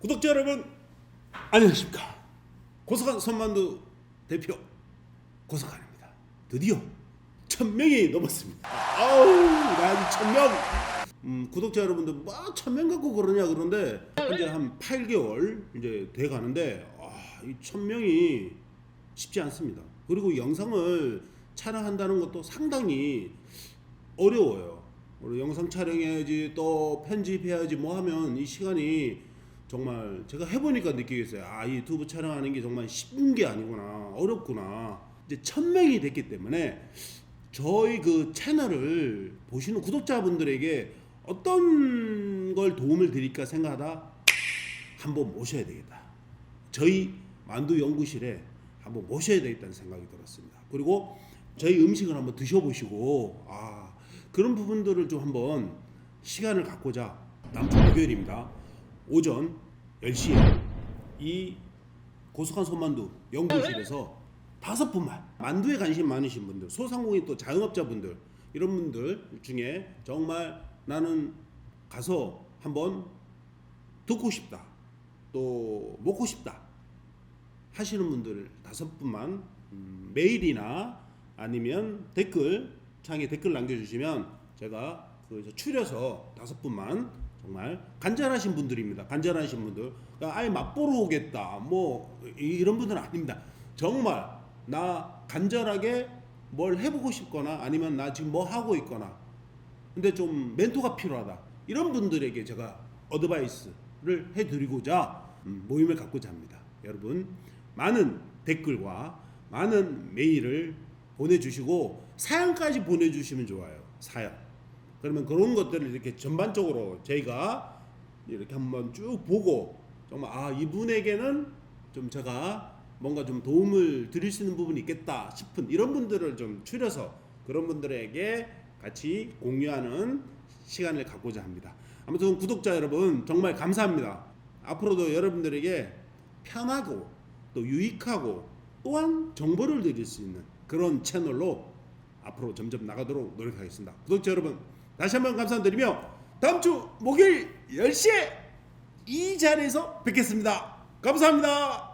구독자 여러분 안녕하십니까? 고석한 선만두 대표 고석한입니다. 드디어 천명이 넘었습니다. 아우 난 천명. 음, 구독자 여러분들 뭐 천명 갖고 그러냐 그런데 현재 한 8개월 이제 돼 가는데 아, 이 천명이 쉽지 않습니다. 그리고 영상을 촬영한다는 것도 상당히 어려워요. 영상 촬영해야지 또 편집해야지 뭐 하면 이 시간이 정말 제가 해보니까 느끼겠어요. 아, 이 유튜브 촬영하는 게 정말 쉬운 게 아니구나. 어렵구나. 이제 천 명이 됐기 때문에 저희 그 채널을 보시는 구독자분들에게 어떤 걸 도움을 드릴까 생각하다 한번 모셔야 되겠다. 저희 만두 연구실에 한번 모셔야 되겠다는 생각이 들었습니다. 그리고 저희 음식을 한번 드셔보시고 아 그런 부분들을 좀 한번 시간을 갖고자 남주 목요일입니다. 오전 10시에 이 고속한 손만두 연구실에서 다섯 분만 만두에 관심 많으신 분들 소상공인 또 자영업자분들 이런 분들 중에 정말 나는 가서 한번 듣고 싶다 또 먹고 싶다 하시는 분들 다섯 분만 음, 메일이나 아니면 댓글 창에 댓글 남겨주시면 제가 그 추려서 다섯 분만 정말 간절하신 분들입니다. 간절하신 분들. 그러니까 아예 맛보러 오겠다. 뭐 이- 이런 분들은 아닙니다. 정말 나 간절하게 뭘 해보고 싶거나 아니면 나 지금 뭐 하고 있거나 근데 좀 멘토가 필요하다. 이런 분들에게 제가 어드바이스를 해드리고자 음, 모임을 갖고자 합니다. 여러분 많은 댓글과 많은 메일을 보내주시고 사연까지 보내주시면 좋아요. 사연 그러면 그런 것들을 이렇게 전반적으로 저희가 이렇게 한번 쭉 보고 정말 아 이분에게는 좀 제가 뭔가 좀 도움을 드릴 수 있는 부분이 있겠다 싶은 이런 분들을 좀 추려서 그런 분들에게 같이 공유하는 시간을 갖고자 합니다. 아무튼 구독자 여러분 정말 감사합니다. 앞으로도 여러분들에게 편하고 또 유익하고 또한 정보를 드릴 수 있는 그런 채널로 앞으로 점점 나가도록 노력하겠습니다. 구독자 여러분 다시 한번 감사드리며 다음 주 목요일 10시에 이 자리에서 뵙겠습니다. 감사합니다.